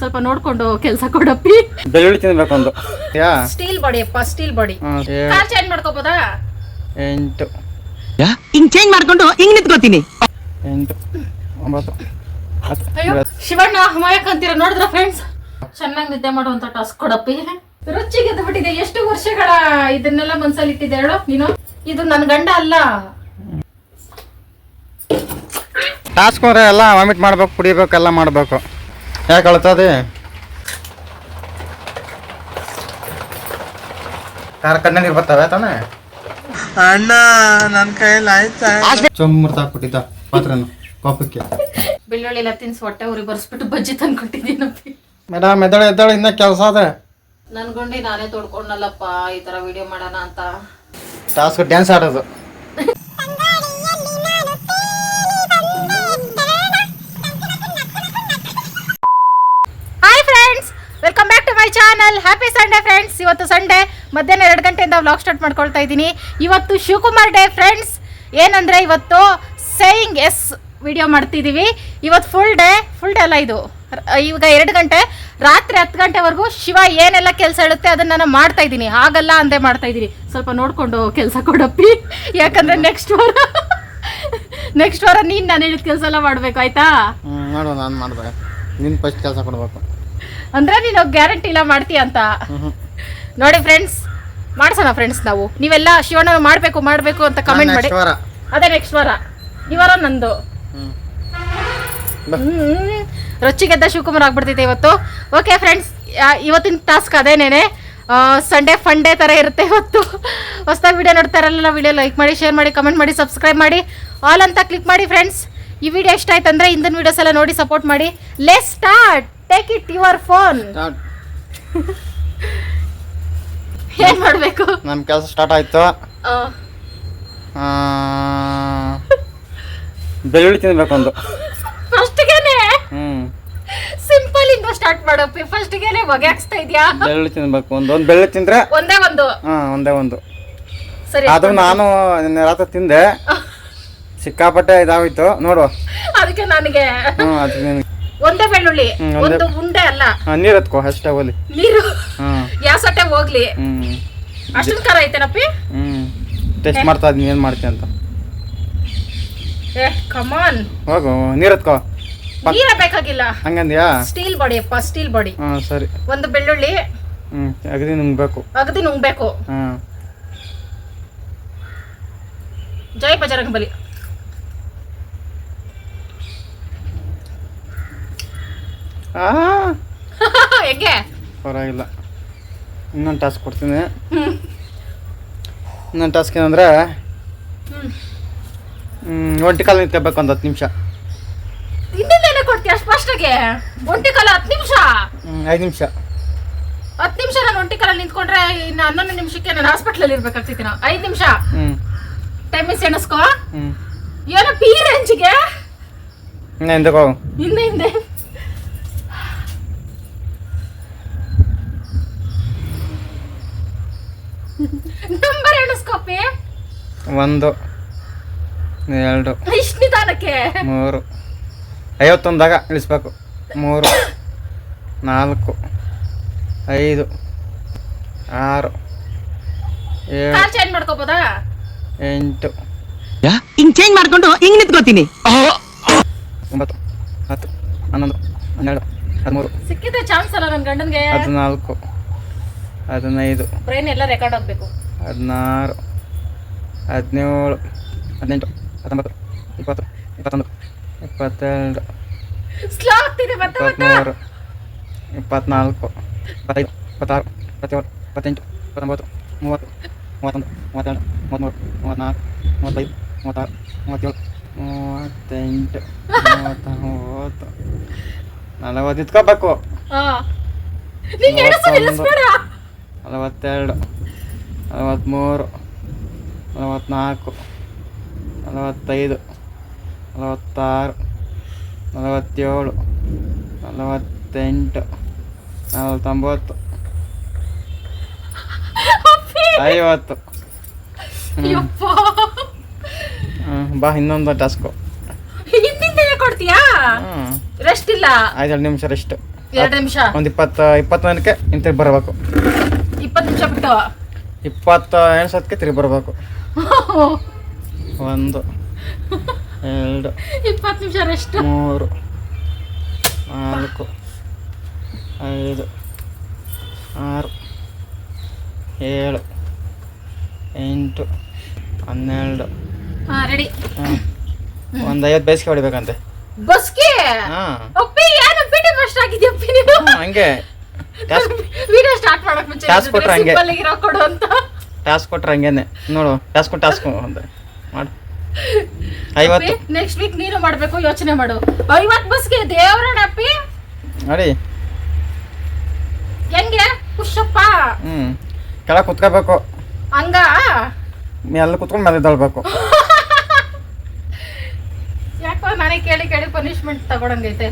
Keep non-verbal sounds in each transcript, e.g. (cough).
ಸ್ವಲ್ಪ ನೋಡ್ಕೊಂಡು ಕೆಲಸ ಕೊಡಪ್ಪಿ. ಬೆಳ್ಳುಳ್ಳಿ ತಿನ್ಬೇಕು ಒಂದು ಯಾ? ಸ್ಟೀಲ್ ಬಾಡಿ ಅಪ್ಪ ಸ್ಟೀಲ್ ಬಾಡಿ ಹ್ಮ್, ಏಳು, ಕಾರ್ ಚೇಂಜ್ ಮಾಡ್ಕೋಬೋದಾ? ಎಂಟು. ಹಿಂಗ್ ಚೇಂಜ್ ಮಾಡ್ಕೊಂಡು ಹಿಂಗ್ ನಿಂತ್ಕೋತೀನಿ ಎಂಟು ಒಂಬತ್ತು ಹತ್ತು ಅಯ್ಯೋ ಶಿವಣ್ಣ ಹಮಾಯಕ್ ಅಂತೀರ ನೋಡಿದ್ರ ಫ್ರೆಂಡ್ಸ್ ಚೆನ್ನಾಗಿ ನಿದ್ದೆ ಮಾಡುವಂತ ಟಾಸ್ಕ್ ಕೊಡಪ್ಪಿ. ರುಚಿಗೆ ಬಿಟ್ಟಿದೆ ಎಷ್ಟು ವರ್ಷಗಳ ಇದನ್ನೆಲ್ಲ ಮನ್ಸಲ್ಲಿ ಇಟ್ಟಿದ್ದೆ ಹೇಳು ನೀನು? ಇದು ನನ್ ಗಂಡ ಅಲ್ಲ. ಟಾಸ್ಕ್ ಅಂದ್ರೆ ಎಲ್ಲ ವಾಮಿಟ್ ಮಾಡ್ಬೇಕು ಕುಡಿಬೇಕು ಎಲ್ಲ ಮಾಡ್ಬೇಕು. ಯಾಕೆ ಅಳ್ತದೆ? ಕಾರ ಕಣ್ಣ ನೀರು ಬರ್ತಾವೆ ತಾನೆ? ಅಣ್ಣ ನನ್ನ ಕೈಯಲ್ಲಿ ಆಯ್ತಾ? ಚೊಂಬರ್ತ ಹಾಕ್ಬಿಟ್ಟಿದ್ದ ಪಾತ್ರನ ಕೋಪಕ್ಕೆ. ಬೆಳ್ಳುಳ್ಳಿ ಎಲ್ಲ ತಿನ್ಸಿ ಹೊಟ್ಟೆ ಉರಿ ಬರ್ಸ್ಬಿಟ್ಟು ಬಜ್ಜಿ ತಂದು ಕೊಟ್ಟಿದ್ದೀನಪ್ಪಿ ಮೇಡಮ್ ಎದ್ದಳು ಎದ್ದಳು ಇನ್ನ ಕೆಲಸ ಅದೇ ನನ್ ಗುಂಡಿ ನಾನೇ ತೊಡ್ಕೊಂಡಲ್ಲಪ್ಪ ಈ ತರ ವಿಡಿಯೋ ಮಾಡೋಣ ಅಂತ. ಟಾಸ್ಕ್ ಡ್ಯಾನ್ಸ್ ಆಡೋದು. ಚಾನಲ್ ಹ್ಯಾಪಿ ಸಂಡೇ ಫ್ರೆಂಡ್ಸ್ ಇವತ್ತು ಸಂಡೇ ಮಧ್ಯಾಹ್ನ ಎರಡು ಗಂಟೆಯಿಂದ ವ್ಲಾಗ್ ಸ್ಟಾರ್ಟ್ ಮಾಡ್ಕೊಳ್ತಾ ಇದ್ದೀನಿ. ಇವತ್ತು ಶಿವಕುಮಾರ್ ಡೇ ಫ್ರೆಂಡ್ಸ್ ಏನಂದರೆ ಇವತ್ತು ಸೇಯಿಂಗ್ ಎಸ್ ವಿಡಿಯೋ ಮಾಡ್ತಿದ್ದೀವಿ ಇವತ್ತು ಫುಲ್ ಡೇ ಫುಲ್ ಡೇ ಅಲ್ಲ ಇದು. ಈಗ ಎರಡು ಗಂಟೆ, ರಾತ್ರಿ ಹತ್ತು ಗಂಟೆವರೆಗೂ ಶಿವ ಏನೆಲ್ಲ ಕೆಲಸ ಹೇಳುತ್ತೆ ಅದನ್ನು ನಾನು ಮಾಡ್ತಾ ಇದ್ದೀನಿ. ಹಾಗಲ್ಲ ಅಂದೇ ಮಾಡ್ತಾ ಇದ್ದೀನಿ. ಸ್ವಲ್ಪ ನೋಡಿಕೊಂಡು ಕೆಲಸ ಕೊಡಪ್ಪಿ. ಯಾಕಂದರೆ ನೆಕ್ಸ್ಟ್ ವಾರ ನೆಕ್ಸ್ಟ್ ವಾರ ನೀನು ನಾನು ಹೇಳಿದ ಕೆಲಸ ಎಲ್ಲ ಮಾಡಬೇಕು, ಆಯ್ತಾ? ನಾನು ಫಸ್ಟ್ ಕೆಲಸ ಕೊಡ್ಬೇಕು. ಅಂದ್ರೆ ನೀನು ಗ್ಯಾರಂಟಿ ಇಲ್ಲ ಮಾಡ್ತೀಯ ಅಂತ. ನೋಡಿ ಫ್ರೆಂಡ್ಸ್ ಮಾಡ್ಸೋಣ ಫ್ರೆಂಡ್ಸ್ ನಾವು. ನೀವೆಲ್ಲ ಶಿವಣ್ಣ ಮಾಡಬೇಕು ಮಾಡಬೇಕು ಅಂತ ಕಮೆಂಟ್ ಮಾಡಿ. ಅದೇ ನೆಕ್ಸ್ಟ್ ವಾರ. ಈ ವಾರ ನಂದು. ರೊಚ್ಚಿಗೆದ್ದ ಶಿವಕುಮಾರ್ ಆಗ್ಬಿಡ್ತೈತೆ ಇವತ್ತು. ಓಕೆ ಫ್ರೆಂಡ್ಸ್ ಇವತ್ತಿನ ಟಾಸ್ಕ್ ಅದೇನೇನೆ? ಸಂಡೇ ಫಂಡೇ ಥರ ಇರುತ್ತೆ ಇವತ್ತು. ಹೊಸದಾಗಿ ವಿಡಿಯೋ ನೋಡ್ತಾರಲ್ಲ ವಿಡಿಯೋ ಲೈಕ್ ಮಾಡಿ ಶೇರ್ ಮಾಡಿ ಕಮೆಂಟ್ ಮಾಡಿ ಸಬ್ಸ್ಕ್ರೈಬ್ ಮಾಡಿ. ಆಲ್ ಅಂತ ಕ್ಲಿಕ್ ಮಾಡಿ ಫ್ರೆಂಡ್ಸ್ ಈ ವಿಡಿಯೋ ಇಷ್ಟ ಆಯ್ತು ಅಂದರೆ ಹಿಂದಿನ ವೀಡಿಯೋಸ್ ಎಲ್ಲ ನೋಡಿ ಸಪೋರ್ಟ್ ಮಾಡಿ. Let's start take it your phone ಏನ್ ಮಾಡಬೇಕು? ನಮ್ಮ ಕೆಲಸ ಸ್ಟಾರ್ಟ್ ಆಯ್ತು. (laughs) ಬೆಳ್ಳುಳ್ಳಿ ತಿನ್ಬೇಕು ಒಂದು ಫಸ್ಟ್ಗೆನೆ ಸಿಂಪಲ್ ಇಂದ ಸ್ಟಾರ್ಟ್ ಮಾಡಪ್ಪಿ ಫಸ್ಟ್ಗೆನೆ ಹೊಗೆ ಹಾಕ್ಸ್ತಾ ಇದೆಯಾ? ಬೆಳ್ಳುಳ್ಳಿ ತಿನ್ಬೇಕು. ಒಂದು ಒಂದು ಬೆಳ್ಳುಳ್ಳಿ ತಿಂದರೆ ಒಂದೇ ಒಂದು? ಹಾಂ ಒಂದೇ ಒಂದು. ಸರಿ ಅದು ನಾನು ನಿನ್ನೆ ರಾತ್ರಿ ತಿಂದೆ. (laughs) ಸಿಕ್ಕಾಪಟ್ಟೆ ಇದಾಗೋಯ್ತು. ನೋಡು ಅದಕ್ಕೆ ನನಗೆ. ಹ್ಞೂ ಅದು ನಿನಗೆ. ಒಂದೇ ಬೆಳ್ಳುಳ್ಳಿ ಹ್ಮ್, ಒಂದೇ- ಒಂದು ಉಂಡೆ ಅಲ್ಲ. ನೀರು ಎತ್ಕೋ ಅಷ್ಟೇ ಹೋಲಿ ನೀರು? ಯಾವ ಯಾಸಟ್ಟೆ ಹೋಗ್ಲಿ? ಹ್ಞೂ ಅಷ್ಟೊಂದು ಖಾರ ಐತೇನಪ್ಪಿ? ಹ್ಞೂ ಟೆಸ್ಟ್ ಮಾಡ್ತಾ ಇದ್ದೀನಿ ಏನು ಮಾಡ್ತೀನಿ ಅಂತ. ಏ ಕಮಾನ್ ಹೋಗು ನೀರು ಎತ್ಕೋ ಪ- ನೀರ ಬೇಕಾಗಿಲ್ಲ. ಹಂಗಂದ್ಯಾ? ಸ್ಟೀಲ್ ಬಾಡಿ ಅಪ್ಪ ಸ್ಟೀಲ್ ಬಾಡಿ ಹಾಂ ಸರಿ. ಒಂದು ಬೆಳ್ಳುಳ್ಳಿ ಹ್ಞೂ ಅಗದಿ ನುಂಗ್ಬೇಕು. ಅಗದಿ ನುಂಗ್ಬೇಕು. ಹಾಂ. ಜೈ ಬಜರಂಗ್ ಬಲಿ. ಹೆಂಗೆ (laughs) ಪರವಾಗಿಲ್ಲ. ಇನ್ನೊಂದು ಟಾಸ್ಕ್ ಕೊಡ್ತೀನಿ. ಇನ್ನೊಂದು ಟಾಸ್ಕ್ ಏನಂದ್ರೆ ಒಂಟಿ ಕಾಲು ನಿಂತ್ಕೋಬೇಕು ಒಂದು ಹತ್ತು ನಿಮಿಷ. ಹಿಂದಿಂದೇನೆ ಕೊಡ್ತೀಯ ಸ್ಪಷ್ಟಗೆ ಒಂಟಿ ಕಾಲ ಹತ್ತು ನಿಮಿಷ? ಐದು ನಿಮಿಷ. ಹತ್ತು ನಿಮಿಷ ನಾನು ಒಂಟಿ ಕಾಲಲ್ಲಿ ನಿಂತ್ಕೊಂಡ್ರೆ ಇನ್ನು ಹನ್ನೊಂದು ನಿಮಿಷಕ್ಕೆ ನಾನು ಹಾಸ್ಪಿಟ್ಲಲ್ಲಿ ಇರ್ಬೇಕಾಗ್ತೈತಿ ನಾವು ಐದು ನಿಮಿಷ? ಟೈಮ್ ಹ್ಞೂ ಏನೋ ಪೀ ರೇಂಜ್ಗೆ? ಹಿಂದೆ ಹಿಂದೆ ಹಿಂದೆ? ನಂಬರ್ ಎಣಿಸ್ಕೋಪಿ ಒಂದು ಎರಡು ಇಷ್ಟು ನಿಧಾನಕ್ಕೆ. ಮೂರು. ಐವತ್ತೊಂದಾಗ ಇಳಿಸ್ಬೇಕು. ಮೂರು ನಾಲ್ಕು ಐದು ಆರು ಏಳು ಚೇಂಜ್ ಮಾಡ್ಕೋಬೋದಾ? ಎಂಟು. ಹಿಂಗ್ ಚೇಂಜ್ ಮಾಡ್ಕೊಂಡು ಹಿಂಗ್ ನಿಂತ್ಕೋತೀನಿ. ಒಂಬತ್ತು ಹತ್ತು ಹನ್ನೊಂದು ಹನ್ನೆರಡು ಹದಿಮೂರು ಸಿಕ್ಕಿದ್ರೆ ಚಾನ್ಸ್ ಅಲ್ಲ ನನ್ನ ಗಂಡನ್ಗೆ. ಹದಿನಾಲ್ಕು ಹದಿನೈದು. ಬ್ರೈನ್ ಎಲ್ಲ ರೆಕಾರ್ಡ್ ಆಗ್ಬೇಕು. ಹದಿನಾರು ಹದಿನೇಳು ಹದಿನೆಂಟು ಹತ್ತೊಂಬತ್ತು ಇಪ್ಪತ್ತು ಇಪ್ಪತ್ತೊಂದು ಇಪ್ಪತ್ತೆರಡು ಇಪ್ಪತ್ತ್ಮೂರು ಇಪ್ಪತ್ನಾಲ್ಕು ಇಪ್ಪತ್ತೈದು ಇಪ್ಪತ್ತಾರು ಇಪ್ಪತ್ತೇಳು ಇಪ್ಪತ್ತೆಂಟು ಇಪ್ಪತ್ತೊಂಬತ್ತು ಮೂವತ್ತು ಮೂವತ್ತೊಂದು ಮೂವತ್ತೆರಡು ಮೂವತ್ತ್ಮೂರು ಮೂವತ್ತ್ನಾಲ್ಕು ಮೂವತ್ತೈದು ಮೂವತ್ತಾರು ಮೂವತ್ತೇಳು ಮೂವತ್ತೆಂಟು ಮೂವತ್ತ ನಲವತ್ತು ಇತ್ಕೋಬೇಕು ನಲವತ್ತೆರಡು. ನಲವತ್ತ್ಮೂರು ನಲವತ್ತ್ನಾಲ್ಕು ನಲವತ್ತೈದು ನಲವತ್ತಾರು ನಲವತ್ತೇಳು ನಲವತ್ತೆಂಟು ನಲವತ್ತೊಂಬತ್ತು ಐವತ್ತು. ಬಾ ಇನ್ನೊಂದು ಟಾಸ್ಕು ಕೊಡ್ತೀಯಾ? ರೆಸ್ಟ್ ಇಲ್ಲ? ಐದೆರಡು ನಿಮಿಷ ರೆಸ್ಟ್ ಎರಡು ನಿಮಿಷ? ಒಂದು ಇಪ್ಪತ್ತು ಇಪ್ಪತ್ತು ನನಗೆ ಇಂತಿಗೆ ಬರಬೇಕು. ಇಪ್ಪತ್ತು ನಿಮಿಷ ಬಿಟ್ಟು. ಇಪ್ಪತ್ತು ಸತ್ಕೆ ತಿರುಗಿ ಬರಬೇಕು. ಒಂದು ಎರಡು ಇಪ್ಪತ್ತು ನಿಮಿಷ ರೆಸ್ಟ್ ಮೂರು ನಾಲ್ಕು ಐದು ಆರು ಏಳು ಎಂಟು ಹನ್ನೆರಡು. ಹಾ ರೆಡಿ ಒಂದು ಐವತ್ತು ಬೇಸಿಗೆ ಹೊಡಿಬೇಕಂತೆ. ಬಸ್ಗೆ? ಹಾಂ. ಅಪ್ಪಿ ಏನು ಆಗಿದ್ಯಪ್ಪಿ ಹಂಗೆ. ವಿಡಿಯೋ ಸ್ಟಾರ್ಟ್ ಮಾಡಕ್ ಮುಂಚೆ. Task ಕೊಟ್ರೆ ಹಂಗೆ. ಸಿಂಪಲ್ ಆಗಿರೋ ಕೊಡು ಅಂತ. ಟಾಸ್ಕ್ ಕೊಟ್ರೆ ಹಂಗೇನೆ. ನೋಡು ಟಾಸ್ಕ್ ಟಾಸ್ಕ್ ಅಂತ ಮಾಡು. ಐವತ್ತು. ನೆಕ್ಸ್ಟ್ ವೀಕ್ ನೀನು ಮಾಡಬೇಕು ಯೋಚನೆ ಮಾಡು. ಐವತ್ ಬಸ್ಗೆ ದೇವರಣಪ್ಪಿ ನೋಡಿ. ಹೆಂಗೆ? ಪುಷಪ್ಪ ಹ್ಞೂ ಕೆಳಗೆ ಕುತ್ಕೋಬೇಕು ಹಂಗ? ಎಲ್ಲ ಕುತ್ಕೊಂಡು ಮೇಲೆ ತಳ್ಬೇಕು (laughs) ಯಾಕೋ ನಾನೇ ಕೇಳಿ ಕೇಳಿ ಪನಿಷ್ಮೆಂಟ್ ತಗೊಳಂಗೈತೆ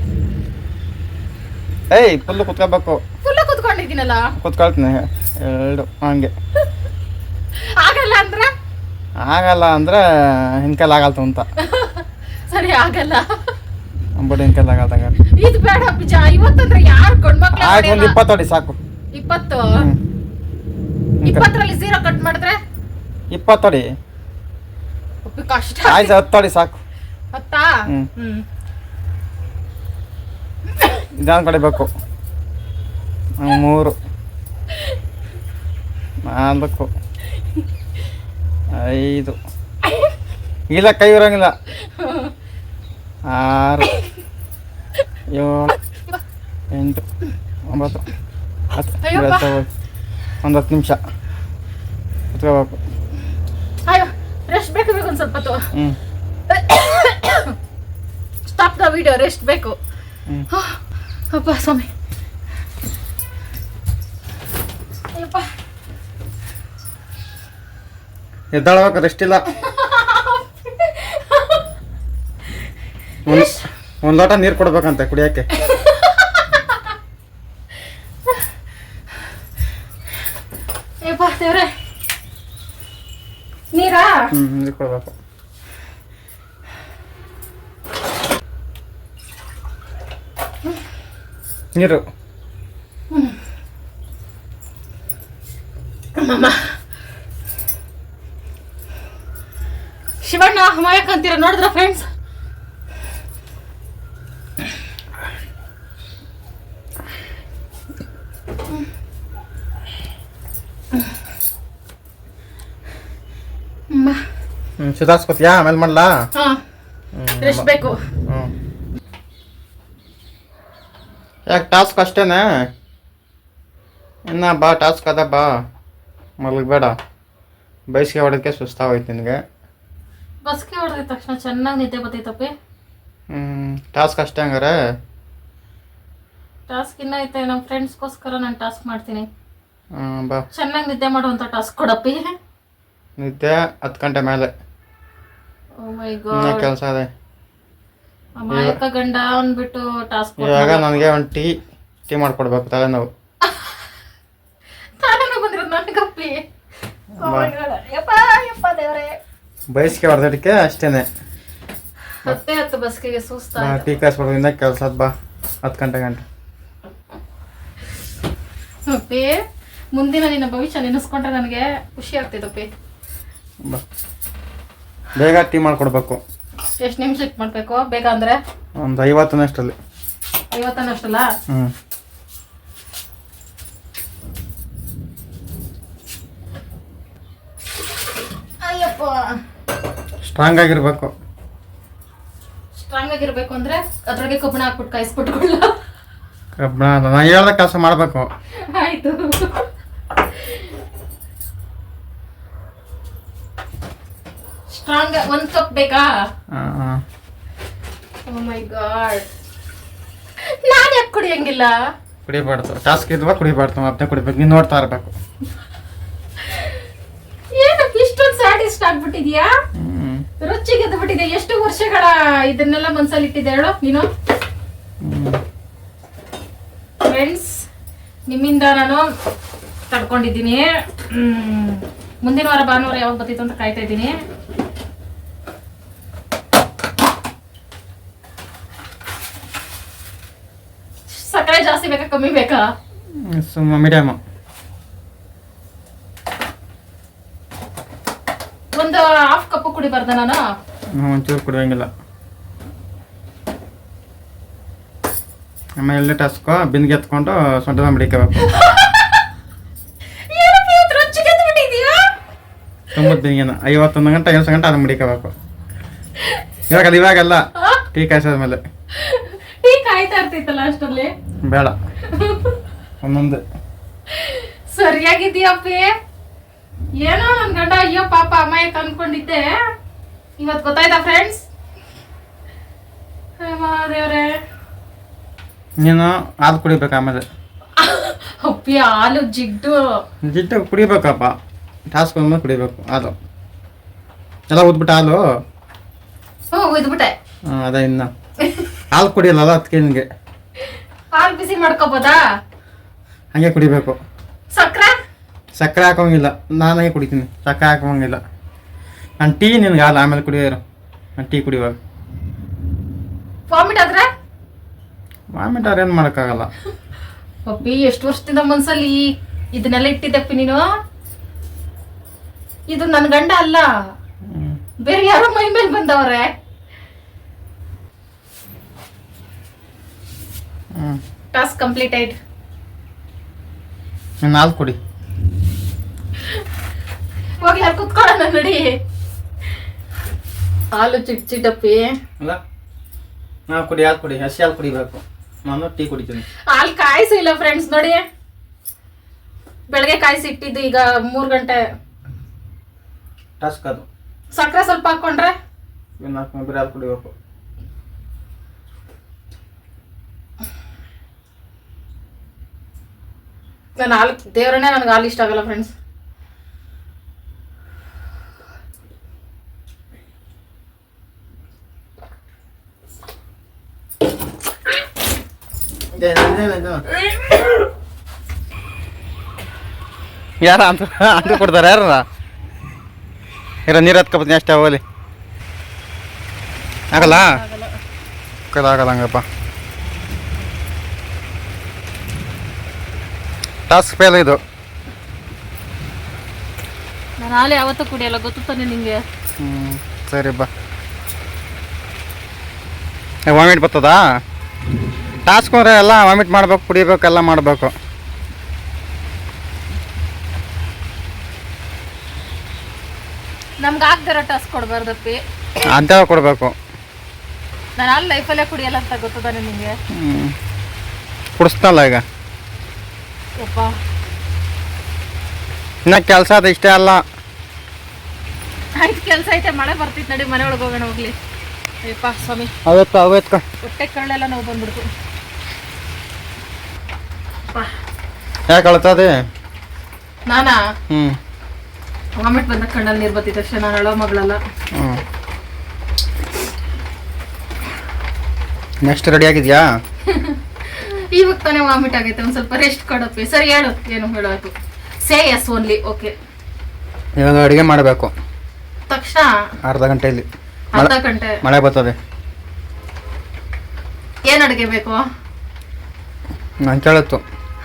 ಏಯ್ ಫುಲ್ಲು ಕುತ್ಕೋಬೇಕು. ಫುಲ್ ಕುತ್ಕೊಂಡಿದ್ದೀನಲ್ಲ? ಕುತ್ಕೊಳ್ತೀನಿ. ಎರಡು ಹಂಗೆ. ಆಗಲ್ಲ ಅಂದ್ರೆ? ಆಗಲ್ಲ ಅಂದ್ರೆ ಹಿಂಕಲ್ ಆಗಲ್ತು ಅಂತ. (laughs) ಸರಿ ಆಗಲ್ಲ. ಅಂಬಡಿ ಹಿಂಕಲ್ ಆಗಲ್ದಂಗ ಇದು ಬೇಡ ಪಿಜ ಇವತ್ತಂದ್ರೆ ಯಾರು ಗಂಡ್ಮಕ್ಳು ಆಯ್ತು ಒಂದು ಇಪ್ಪತ್ತು ಅಡಿ ಸಾಕು. ಇಪ್ಪತ್ತು. ಇಪ್ಪತ್ತರಲ್ಲಿ ಝೀರೋ ಕಟ್ ಮಾಡಿದ್ರೆ? ಇಪ್ಪತ್ತು ಅಡಿ ಕಷ್ಟ ಆಯ್ತು ಹತ್ತು ಅಡಿ ಸಾಕು. ಹತ್ತಾ? ಹ್ಮ್. ನಿಧಾನ ಕಡಿಬೇಕು ಮೂರು. ನಾಲ್ಕು. ಐದು. ಇಲ್ಲ ಕೈ ಇರೋಂಗಿಲ್ಲ ಆರು. ಏಳು. ಎಂಟು. ಒಂಬತ್ತು. ಹತ್ತು. ಒಂದು ಹತ್ತು ನಿಮಿಷ. ಕುತ್ಕೋಬೇಕು. ರೆಸ್ಟ್ ಬೇಕು (coughs) ಬೇಕು ಒಂದು ಸ್ವಲ್ಪ ಹ್ಞೂ ಸ್ಟಾಪ್ ದ ವಿಡಿಯೋ ರೆಸ್ಟ್ ಬೇಕು. ಅಪ್ಪ ಸ್ವಾಮಿ. ಅಯ್ಯಪ್ಪ. ಎದ್ದಾಳ್ಬೇಕು ರೆಸ್ಟ್ ಇಲ್ಲ ಒಂದು ಒಂದು ಲೋಟ ನೀರು ಕೊಡ್ಬೇಕಂತೆ ಕುಡಿಯೋಕ್ಕೆ. ನೀರಾ? ಹ್ಞೂ ನೀರು ಕೊಡ್ಬೇಕು. ನೀರು. ಶಿವಣ್ಣ ಅಮಾಯಕ ಅಂತೀರ ನೋಡಿದ್ರ ಫ್ರೆಂಡ್ಸ್ ಸುಧಾರಿಸ್ಕೊತೀಯಾ? ಆಮೇಲೆ ಮಾಡ್ಲಾ? ರೆಸ್ಟ್ ಬೇಕು ಹ್ಞೂ ಯಾಕೆ ಟಾಸ್ಕ್ ಅಷ್ಟೇನೆ? ಇನ್ನ ಬಾ ಟಾಸ್ಕ್ ಅದ ಬಾ. ಮಲಗಬೇಡ. ಬಯಸಿಗೆ ಹೊಡೋದಕ್ಕೆ ಸುಸ್ತಾಗೋಯ್ತು ನಿನಗೆ. ಬಸ್ಗೆ ಹೊಡೆದ ತಕ್ಷಣ ಚೆನ್ನಾಗಿ ನಿದ್ದೆ ಬರ್ತೈತಪ್ಪಿ ಹ್ಞೂ ಟಾಸ್ಕ್ ಅಷ್ಟೇ ಹಂಗಾರೆ? ಟಾಸ್ಕ್ ಇನ್ನ ಐತೆ ನಮ್ಮ ಫ್ರೆಂಡ್ಸ್ಗೋಸ್ಕರ ನಾನು ಟಾಸ್ಕ್ ಮಾಡ್ತೀನಿ. ಹ್ಞೂ ಬಾ. ಚೆನ್ನಾಗಿ ನಿದ್ದೆ ಮಾಡುವಂತ ಟಾಸ್ಕ್ ಕೊಡಪ್ಪಿ ನಿದ್ದೆ ಹತ್ತು ಗಂಟೆ ಮೇಲೆ. ಓ ಮೈ ಗಾಡ್ ಕೆಲಸ ಇದೆ. ಅಮಾಯಕ ಗಂಡ ಅಂದ್ಬಿಟ್ಟು ಟಾಸ್ಕ್ ಇವಾಗ ನನಗೆ ಒಂದು ಟೀ ಟೀ ಮಾಡ್ಕೊಡ್ಬೇಕು ತಲೆನೋವು. ತಾನೇ ಬಂದಿರೋದು ನನಗಪ್ಪಿ. ಯಪ್ಪ ಯಪ್ಪ ದೇವ್ರೆ. ಬಯಸಿಗೆ ಹೊಡೆದಕ್ಕೆ ಅಷ್ಟೇನೆ. ಹತ್ತೆ ಹತ್ತು ಬಸ್ಕಿಗೆ ಸುಸ್ತ ಟೀ ಕಾಯಿಸ್ಬಿಡ್ಬೇಕು ಇನ್ನೂ ಕೆಲಸ ಬಾ. ಹತ್ತು ಗಂಟೆ ಗಂಟೆ. ಅಪ್ಪಿ ಮುಂದಿನ ನಿನ್ನ ಭವಿಷ್ಯ ನೆನೆಸ್ಕೊಂಡ್ರೆ ನನಗೆ ಖುಷಿ ಆಗ್ತಿದ್ದಪ್ಪಿ ಬಾ. ಬೇಗ ಟೀ ಮಾಡ್ಕೊಡ್ಬೇಕು. ಎಷ್ಟು ನಿಮಿಷಕ್ಕೆ ಮಾಡ್ಬೇಕು? ಬೇಗ ಅಂದ್ರೆ ಒಂದು ಐವತ್ತನಷ್ಟಲ್ಲಿ. ಐವತ್ತನಷ್ಟಲ್ಲ? ಹ್ಞೂ ಅಯ್ಯಪ್ಪ. ಸ್ಟ್ರಾಂಗ್ ಆಗಿರ್ಬೇಕು. ಸ್ಟ್ರಾಂಗ್ ಆಗಿರ್ಬೇಕು ಅಂದ್ರೆ ಅದ್ರಾಗೆ ಕಬ್ಬಣ ಹಾಕ್ಬಿಟ್ಟು ಕಾಯಿಸ್ಬಿಟ್ಕೊಳ್ಳ. ಕಬ್ಬಣ ನಾನು ಹೇಳ್ದ ಕೆಲಸ ಮಾಡಬೇಕು. ಆಯ್ತು. ಸ್ಟ್ರಾಂಗ್ ಒಂದ್ ಕಪ್ ಬೇಕಾ? ಹಾಂ ಓ ಮೈ ಗಾಡ್ ನಾನು ಯಾಕೆ ಕುಡಿಯಂಗಿಲ್ಲ? ಕುಡಿಬಾರ್ದು. ಟಾಸ್ಕ್ ಇದ್ವಾ ಕುಡಿಬಾರ್ದು. ಮತ್ತೆ ಕುಡಿಬೇಕು. ನೀನು ನೋಡ್ತಾ ಇರಬೇಕು. ಏನಕ್ಕೆ ಇಷ್ಟೊಂದು ಸ್ಯಾಟಿಸ್ಟ್ ಆಗ್ಬಿಟ್ಟಿದ್ಯಾ? ರುಚಿಗೆ ಬಿಟ್ಟಿದೆ ಎಷ್ಟು ವರ್ಷಗಳ ಇದನ್ನೆಲ್ಲ ಮನ್ಸಲ್ಲಿ ಇಟ್ಟಿದ್ದೆ ಹೇಳು ನೀನು? ಫ್ರೆಂಡ್ಸ್ ನಿಮ್ಮಿಂದ ನಾನು ತಡ್ಕೊಂಡಿದ್ದೀನಿ. ಮುಂದಿನ ವಾರ ಭಾನುವಾರ ಯಾವಾಗ ಬರ್ತಿತ್ತು ಅಂತ ಕಾಯ್ತಾ ಇದ್ದೀನಿ. ಕಮ್ಮಿ ಬೇಕಾ ಸುಮ್ಮ ಮೀಡಿಯಮ್ ಒಂದು ಹಾಫ್ ಕಪ್ ಕುಡಿಬಾರ್ದ ನಾನು? ಒಂಚೂರು ಕುಡಿಯೋಂಗಿಲ್ಲ. ಆಮೇಲೆ ಟಸ್ಕೋ ಬಿಂದಿಗೆ ಎತ್ಕೊಂಡು ಸೊಂಟದ ಮಡಿಕಬೇಕು ಬಿಂದಿಗೆನ. ಐವತ್ತೊಂದು ಗಂಟೆ ಐವತ್ತು ಗಂಟೆ ಅದನ್ನ ಇವಾಗ ಅದು ಇವಾಗಲ್ಲ? ಟೀ ಕಾಯಿಸಾದ್ಮೇಲೆ. ಟೀ ಕಾಯ್ತಾ ಇರ್ತೈತಲ್ಲ ಅಷ್ಟರಲ್ಲಿ? ಬೇಡ. ಒಂದೊಂದು ಸರಿಯಾಗಿದ್ದೀಯಪ್ಪಿ ಏನೋ ನನ್ನ ಗಂಡ ಅಯ್ಯೋ ಪಾಪ ಅಮ್ಮ ಅನ್ಕೊಂಡಿದ್ದೆ. ಇವತ್ತು ಗೊತ್ತಾಯ್ತಾ ಫ್ರೆಂಡ್ಸ್ ದೇವ್ರೆ. ನೀನು ಹಾಲು ಕುಡಿಬೇಕು ಆಮೇಲೆ. ಅಪ್ಪಿ ಹಾಲು ಜಿಡ್ಡು. ಜಿಡ್ಡು ಕುಡಿಬೇಕಪ್ಪ. ಟಾಸ್ಕ್ ಬಂದ್ಮೇಲೆ ಕುಡಿಬೇಕು ಹಾಲು. ಎಲ್ಲ ಉದ್ಬಿಟ್ಟು ಹಾಲು? ಹ್ಞೂ ಒಯ್ದ್ಬಿಟ್ಟೆ ಹ್ಮ್, ಅದೇ ಇನ್ನು. ಹಾಲು ಕುಡಿಯಲ್ಲ ಅದಕ್ಕೆ ನಿನಗೆ. ಹಾಲು ಬಿಸಿ ಮಾಡ್ಕೋಬೋದಾ? ಹಂಗೆ ಕುಡಿಬೇಕು. ಸಕ್ಕರೆ ಸಕ್ಕರೆ ಹಾಕೋಂಗಿಲ್ಲ. ನಾನೇ ಕುಡಿತೀನಿ. ಸಕ್ಕರೆ ಹಾಕೋಂಗಿಲ್ಲ. ನಾನು ಟೀ ನಿನ್ಗೆ ಹಾಲು ಆಮೇಲೆ ಕುಡಿಯೋರು ನಾನು ಟೀ ಕುಡಿಯುವಾಗ. ವಾಮಿಟ್ ಆದ್ರೆ? ವಾಮಿಟ್ ಆದ್ರೆ ಏನು ಮಾಡೋಕ್ಕಾಗಲ್ಲ. ಪಪ್ಪಿ ಎಷ್ಟು ವರ್ಷದಿಂದ ಮನ್ಸಲ್ಲಿ ಇದನ್ನೆಲ್ಲ ಇಟ್ಟಿದ್ದಪ್ಪಿ ನೀನು? ಇದು ನನ್ನ ಗಂಡ ಅಲ್ಲ. ಬೇರೆ ಯಾರೋ ಮೈ ಮೇಲೆ ಬಂದವ್ರೆ. ಟಾಸ್ಕ್ ಕಂಪ್ಲೀಟ್ ಆಯ್ತು. ನೀನು ಹಾಲು ಕುಡಿ. ಹೋಗಿ ಅಲ್ಲಿ ಕುತ್ಕೊಳ್ಳೋಣ ನೋಡಿ. ಹಾಲು ಚಿಟ್ ಚಿಟ್ಟಪ್ಪಿ ಅಲ್ಲ ಹಾಂ ಕುಡಿ ಹಾಲು ಕುಡಿ ಹಸಿ ಹಾಲು ಕುಡಿಬೇಕು. ನಾನು ಟೀ ಕುಡಿತೀನಿ. ಹಾಲು ಕಾಯಿಸಿ ಇಲ್ಲ ಫ್ರೆಂಡ್ಸ್ ನೋಡಿ. ಬೆಳಗ್ಗೆ ಕಾಯಿಸಿ ಇಟ್ಟಿದ್ದು ಈಗ ಮೂರ್ ಗಂಟೆ. ಟಸ್ಕ್ ಅದು. ಸಕ್ಕರೆ ಸ್ವಲ್ಪ ಹಾಕೊಂಡ್ರೆ? ಇನ್ನು ನಾಲ್ಕು ಬರೀ ಹಾಲು ಕುಡಿಬೇಕು. ನಾನು ಹಾಲು ದೇವ್ರನ್ನೇ ನನಗೆ ಹಾಲು ಇಷ್ಟ ಆಗಲ್ಲ ಫ್ರೆಂಡ್ಸ್ ಯಾರ ಅಂತ ಅಂತ ಕೊಡ್ತಾರೆ ಯಾರ ಇರೋ ನೀರು ಹತ್ಕೊಬತ್ತೀನಿ ಅಷ್ಟೇ ಹೋಗಲಿ. ಆಗಲ್ಲ? ಆಗಲ್ಲ. ಆಗಲ್ಲ ಹಂಗಪ್ಪ. ಟಾಸ್ಕ್ ಫೇಲ್ ಇದು. ನಾನು ಹಾಲು ಯಾವತ್ತೂ ಕುಡಿಯಲ್ಲ ಗೊತ್ತು ತಾನೆ ನಿಂಗೆ? ಹ್ಞೂ ಸರಿ ಬಾ. ವಾಮಿಟ್ ಬರ್ತದಾ? ಟಾಸ್ಕ್ ಅಂದ್ರೆ ಎಲ್ಲ ವಾಮಿಟ್ ಮಾಡ್ಬೇಕು ಕುಡಿಬೇಕು ಎಲ್ಲ ಮಾಡಬೇಕು. ನಮ್ಗೆ ಆಗ್ದಿರೋ ಟಾಸ್ಕ್ ಕೊಡಬಾರ್ದಪ್ಪಿ ಅಂತ ಕೊಡಬೇಕು. ನಾನು ಹಾಲು ಲೈಫಲ್ಲೇ ಕುಡಿಯಲ್ಲ ಅಂತ ಗೊತ್ತು ತಾನೆ ನಿಂಗೆ ಹ್ಞೂ ಕುಡಿಸ್ತಲ್ಲ ಈಗ. ಇನ್ನು ಕೆಲಸ ಅದ ಇಷ್ಟೇ ಅಲ್ಲ. ಆಯ್ತು ಕೆಲಸ ಐತೆ ಮಳೆ ಬರ್ತಿತ್ತು ನಡಿ ಮನೆ ಒಳಗೆ ಹೋಗೋಣ ಹೋಗ್ಲಿ. ಅಯ್ಯಪ್ಪ ಸ್ವಾಮಿ. ಅವತ್ತು ಅವತ್ತು ಹೊಟ್ಟೆ ಕಳ್ಳೆಲ್ಲ ನೋವು ಬಂದ್ಬಿಡ್ತು. ಅಪ್ಪ, ಯಾಕೆ ಅಳ್ತದೆ ನಾನಾ? ಹ್ಞೂ ವಾಮಿಟ್ ಬಂದ ಕಣ್ಣಲ್ಲಿ ನೀರು ಬರ್ತಿತ್ತು ಅಷ್ಟೇ ನಾನು ಅಳೋ ಮಗಳಲ್ಲ. ಹ್ಞೂ ನೆಕ್ಸ್ಟ್ ರೆಡಿ ಆಗಿದೆಯಾ? (laughs) ಇವಾಗ ತಾನೇ ವಾಮಿಟ್ ಆಗೈತೆ ಒಂದು ಸ್ವಲ್ಪ ರೆಸ್ಟ್ ಕೊಡಪ್ಪಿ ಸರಿ ಹೇಳು ಏನು ಹೇಳೋದು? ಸೇ ಎಸ್ ಓನ್ಲಿ ಓಕೆ ಇವಾಗ ಅಡುಗೆ ಮಾಡಬೇಕು. ತಕ್ಷಣ? ಅರ್ಧ ಗಂಟೆಯಲ್ಲಿ ಅರ್ಧ ಗಂಟೆ. ಮಳೆ ಬರ್ತದೆ. ಏನ್ ಅಡುಗೆ ಬೇಕು? ನಾನು ಕೇಳತ್ತು.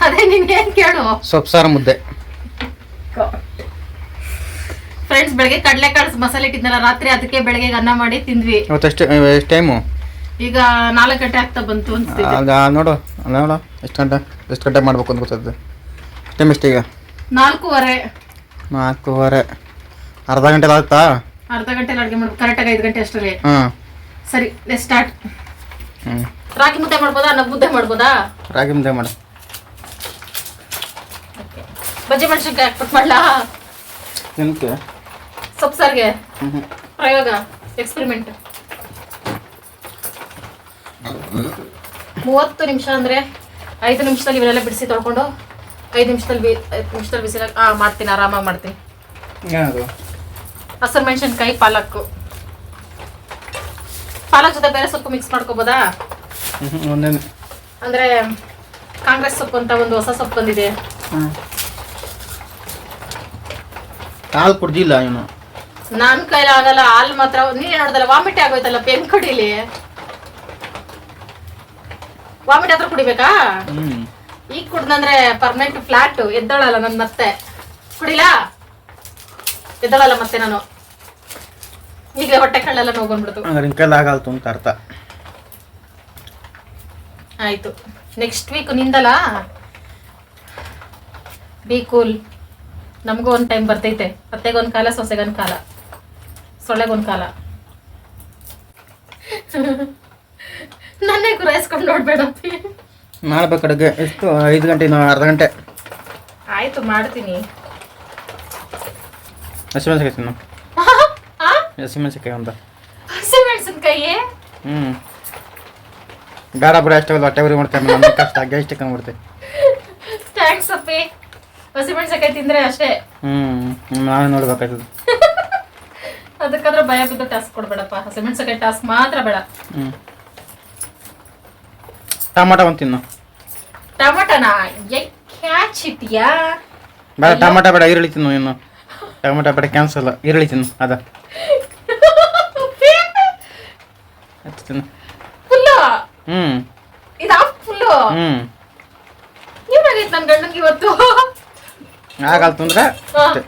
ಅದೇ ನೀನ್ ಏನು ಕೇಳು? ಸೊಪ್ಪು ಸಾರು ಮುದ್ದೆ ಫ್ರೆಂಡ್ಸ್ ಬೆಳಗ್ಗೆ ಕಡಲೆಕಾಳು ಮಸಾಲೆ ಇಟ್ಟಿದ್ನಲ್ಲ ರಾತ್ರಿ ಅದಕ್ಕೆ ಬೆಳಗ್ಗೆ ಅನ್ನ ಮಾಡಿ ತಿಂದ್ವಿ. ಇವತ್ತು ಎಷ್ಟು ಎಷ್ಟು ಟೈಮು ಈಗ ನಾಲ್ಕು ಗಂಟೆ ಆಗ್ತಾ ಬಂತು ಅನ್ಸ್ತಿದೆ. ಅದು ನೋಡು ನೋಡು ಎಷ್ಟು ಗಂಟೆ ಎಷ್ಟು ಗಂಟೆ ಮಾಡ್ಬೇಕು ಅಂತ ಗೊತ್ತೈತೆ ಟೈಮ್ ಎಷ್ಟೀಗ ನಾಲ್ಕೂವರೆ. ನಾಲ್ಕೂವರೆ. ಅರ್ಧ ಗಂಟೆ ಆಗುತ್ತಾ? ಅರ್ಧ ಗಂಟೆಲಿ ಅಡುಗೆ ಮಾಡ್ಬೇಕು ಕರೆಕ್ಟಾಗಿ ಐದು ಗಂಟೆ ಅಷ್ಟರಲ್ಲಿ. ಹಾಂ. ಸರಿ ಸ್ಟಾರ್ಟ್ ಹ್ಞೂ ರಾಗಿ ಮುದ್ದೆ ಮಾಡ್ಬೋದಾ ಅನ್ನ ಮುದ್ದೆ ಮಾಡ್ಬೋದಾ? ರಾಗಿ ಮುದ್ದೆ ಮಾಡು. ಬಜ್ಜಿ ಮೆಣಸಿನ್ಕಾಯಿ ಹಾಕ್ಬಿಟ್ಟು ಮಾಡ್ಲಾ? ನಿಮ್ಗೆ? ಸೊಪ್ಪು ಸಾರಿಗೆ? ಪ್ರಯೋಗ ಎಕ್ಸ್ಪೆರಿಮೆಂಟ್ ಮೂವತ್ತು ನಿಮಿಷ ಅಂದ್ರೆ ಐದು ನಿಮಿಷದಲ್ಲಿ ಇವನ್ನೆಲ್ಲ ಬಿಡಿಸಿ ತೊಳ್ಕೊಂಡು ಐದು ನಿಮಿಷದಲ್ಲಿ ಬಿ ಐದು ನಿಮಿಷದಲ್ಲಿ ಬಿಸಿ ಆ ಮಾಡ್ತೀನಿ ಆರಾಮಾಗಿ ಮಾಡ್ತೀನಿ. ಹಸಿರು ಮೆಣಸಿನ್ಕಾಯಿ ಪಾಲಕ್ಕು ಪಾಲಕ್ ಜೊತೆ ಬೇರೆ ಸೊಪ್ಪು ಮಿಕ್ಸ್ ಮಾಡ್ಕೋಬೋದಾ? ಅಂದ್ರೆ ಕಾಂಗ್ರೆಸ್ ಸೊಪ್ಪು ಅಂತ ಒಂದು ಹೊಸ ಸೊಪ್ಪು ಬಂದಿದೆ. ಹಾಲು ಕುಡ್ದಿಲ್ಲ ಇವನು. ನನ್ ಕೈಲಾಗಲ್ಲ ಹಾಲು ಮಾತ್ರ ನೀರು ನೋಡ್ದಲ್ಲ ವಾಮಿಟ್ ಆಗೋಯ್ತಲ್ಲ ಪೆನ್ ಕುಡಿಲಿ. ವಾಮಿಟ್ ಹತ್ರ ಕುಡಿಬೇಕಾ? ಈಗ ಕುಡ್ದಂದ್ರೆ ಪರ್ಮನೆಂಟ್ ಫ್ಲಾಟ್ ಎದ್ದಳಲ್ಲ ನನ್ ಮತ್ತೆ. ಕುಡಿಲಾ? ಎದ್ದಳಲ್ಲ ಮತ್ತೆ ನಾನು. ಈಗ ಹೊಟ್ಟೆ ಕಳ್ಳೆಲ್ಲ ನೋವು ಬಂದ್ಬಿಡ್ತು. ಹಂಗಾರೆ ಆಗಲ್ತು ಅಂತ ಅರ್ಥ. ಆಯ್ತು. ನೆಕ್ಸ್ಟ್ ವೀಕ್ ನಿಂದಲ್ಲ ಬಿ ಕೂಲ್ ನಮಗೂ ಒಂದು ಟೈಮ್ ಬರ್ತೈತೆ. ಅತ್ತೆಗೊಂದು ಕಾಲ ಸೊಸೆಗೊಂದು ಕಾಲ. ಸೊಳ್ಳೆಗೊಂದು ಕಾಲ. (laughs) ನನ್ನೇ ಗುರಾಯಿಸ್ಕೊಂಡು ನೋಡ್ಬೇಡಪ್ಪಿ ಮಾಡ್ಬೇಕು ಅಡುಗೆ ಎಷ್ಟು? ಐದು ಗಂಟೆ ಇನ್ನೂ ಅರ್ಧ ಗಂಟೆ. ಆಯ್ತು ಮಾಡ್ತೀನಿ. ಹಸಿಮೆಣಸಿಕಾಯಿ ತಿನ್ನು? (laughs) ಒಂದು. ಅಂತ ಹಸಿಮೆಣಸಿನ್ಕಾಯಿ? ಹ್ಞೂ ಬೇಡ ಬಿಡ ಅಷ್ಟೇ ಹೊಟ್ಟೆ ಉರಿ ಮಾಡ್ತೇವೆ ನಮ್ಮ ಕಷ್ಟ ಗ್ಯಾಸ್ಟಿಕ್ ಅಂದ್ಬಿಡ್ತೆ ಥ್ಯಾಂಕ್ಸ್ ಅಪ್ಪಿ. ಹಸಿಮೆಣಸಿನ್ಕಾಯಿ ತಿಂದ್ರೆ ಅಷ್ಟೇ. ಹ್ಞೂ ನಾವೇ ನೋಡ್ಬೇಕಾಯ್ತದೆ. (laughs) ಅದಕ್ಕಾದ್ರೆ ಭಯ ಬಿದ್ದು ಟಾಸ್ಕ್ ಕೊಡ್ಬೇಡಪ್ಪ. ಹಸಿಮೆಣಸಿನ್ಕಾಯಿ ಟಾಸ್ಕ್ ಮಾತ್ರ ಬೇಡ. ಹ್ಞೂ ಟಮಾಟೊ ಒಂದು ತಿನ್ನು. ಎ ಕ್ಯಾಚ್ ಇಟ್ಟಿಯಾ ಬೇಡ ಟಮಾಟ ಬೇಡ ಈರುಳ್ಳಿ ತಿನ್ನು ಇನ್ನು. ಟಮಾಟ ಬೇಡ ಕ್ಯಾನ್ಸಲ್. ಈರುಳ್ಳಿ ತಿನ್ನು ಅದ. ತಿನ್ನು. ಫುಲ್ಲು ಹ್ಞೂ ಇದು ಆಫ್ ಫುಲ್ಲು ಹ್ಞೂ ಏನಾಗೈತೆ ನನ್ನ ಗಂಡನಿಗೆ ಇವತ್ತು? ಆಗಲ್ಲ ಅಷ್ಟೇ.